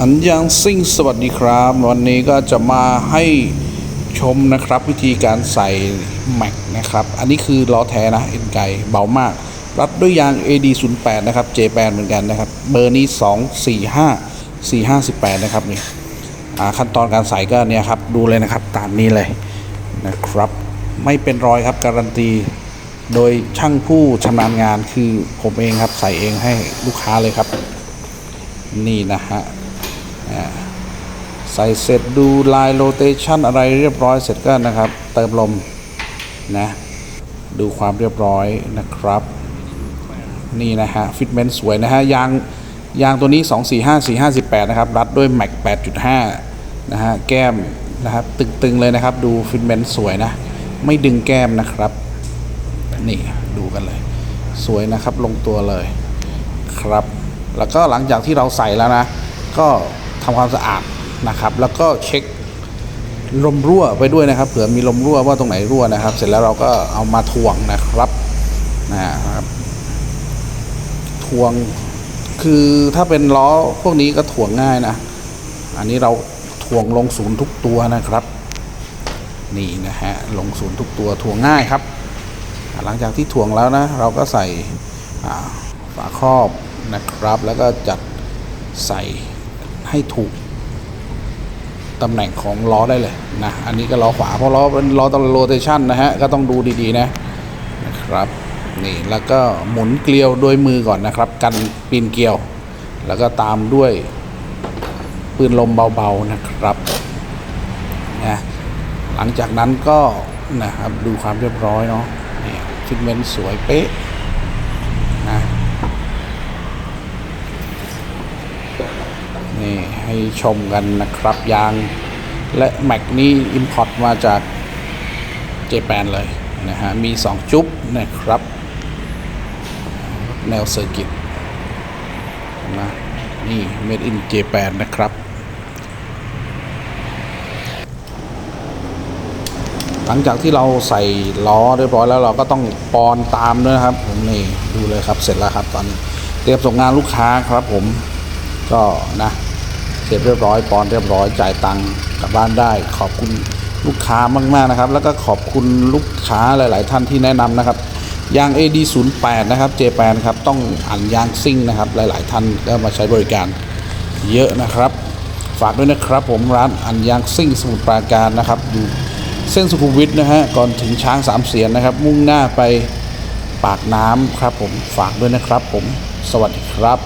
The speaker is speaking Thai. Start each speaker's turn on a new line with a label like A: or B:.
A: อันยังซิ่งสวัสดีครับ วันนี้ก็จะมาให้ชมนะครับ วิธีการใส่แม็กนะครับ อันนี้คือล้อแท้นะ เอ็นไก่เบามาก รัดด้วยยาง AD 0 8นะครับ J 8เหมือนกันนะครับ เบอร์นี้ 2 4 5 4 5 18 นะครับนี่ขั้นตอนการใส่ก็เนี่ยครับ ดูเลยนะครับ ตามนี้เลยนะครับ ไม่เป็นรอยครับการันตี โดยช่างผู้ชำนาญงานคือผมเองครับ ใส่เองให้ลูกค้าเลยครับ นี่นะฮะ ใส่เสร็จดูลายโรเตชันอะไรเรียบร้อยเสร็จก็นะครับ เติมลมนะดูความเรียบร้อยนะครับ นี่นะฮะฟิตเมนต์สวยนะฮะยางยางตัวนี้ 245 458 นะครับ รัดด้วยแม็ก8.5 นะฮะ แก้มนะครับ ตึง ๆ เลยนะครับ ดูฟิตเมนต์สวยนะ ไม่ดึงแก้มนะครับ นี่ดูกันเลย สวยนะครับลงตัวเลยครับ แล้วก็หลังจากที่เราใส่แล้วนะ ก็ ทำความสะอาดนะครับ แล้วก็เช็คลมรั่วไปด้วยนะครับ เผื่อมีลมรั่วว่าตรงไหนรั่วนะครับ เสร็จแล้วเราก็เอามาถ่วงนะครับนะครับถ่วงคือถ้าเป็นล้อพวกนี้ก็ถ่วงง่ายนะ อันนี้เราถ่วงลงศูนย์ทุกตัวนะครับ นี่นะฮะลงศูนย์ทุกตัวถ่วงง่ายครับ หลังจากที่ถ่วงแล้วนะ เราก็ใส่ฝาครอบนะครับ แล้วก็จัดใส่ ให้ถูกตำแหน่งของล้อได้เลยนะ อันนี้ก็ล้อขวาเพราะล้อเป็นล้อตโรเตชันนะฮะ ก็ต้องดูดีๆนะนะครับนี่แล้วก็หมุนเกลียวโดยมือก่อนนะครับ กันปีนเกลียว แล้วก็ตามด้วยปืนลมเบาๆนะครับนะหลังจากนั้นก็นะครับดูความเรียบร้อยเนาะนี่ฟิตเมนต์สวยเป๊ะ นี่ให้ชมกันนะครับยาง และแม็กนี่อิมพอร์ตมาจากเจแปนเลยนะฮะ มี 2 จุ๊บนะครับ แนวเซอร์กิตนะนี่ made in Japan นะครับ หลังจากที่เราใส่ล้อเรียบร้อยแล้วเราก็ต้องปอนตามด้วยครับผมนี่ ดูเลยครับเสร็จแล้วครับตอนนี้ เตรียมส่งงานลูกค้าครับผม ก็นะ เสร็จเรียบร้อยปอนเรียบร้อยจ่ายตังค์กลับบ้านได้ ขอบคุณลูกค้ามากๆนะครับ แล้วก็ขอบคุณลูกค้าหลาย ๆ ท่านที่แนะนำนะครับยาง AD 0 8 นะครับ J8 ครับต้องอันยางซิ่งนะครับ หลาย ๆ ท่านก็มาใช้บริการเยอะนะครับ ฝากด้วยนะครับ ผมร้านอันยางซิ่งสมุทรปราการนะครับอยู่เส้นสุขุมวิทนะฮะก่อนถึงช้างสามเสียนนะครับ มุ่งหน้าไปปากน้ำครับผมฝากด้วยนะครับผมสวัสดีครับ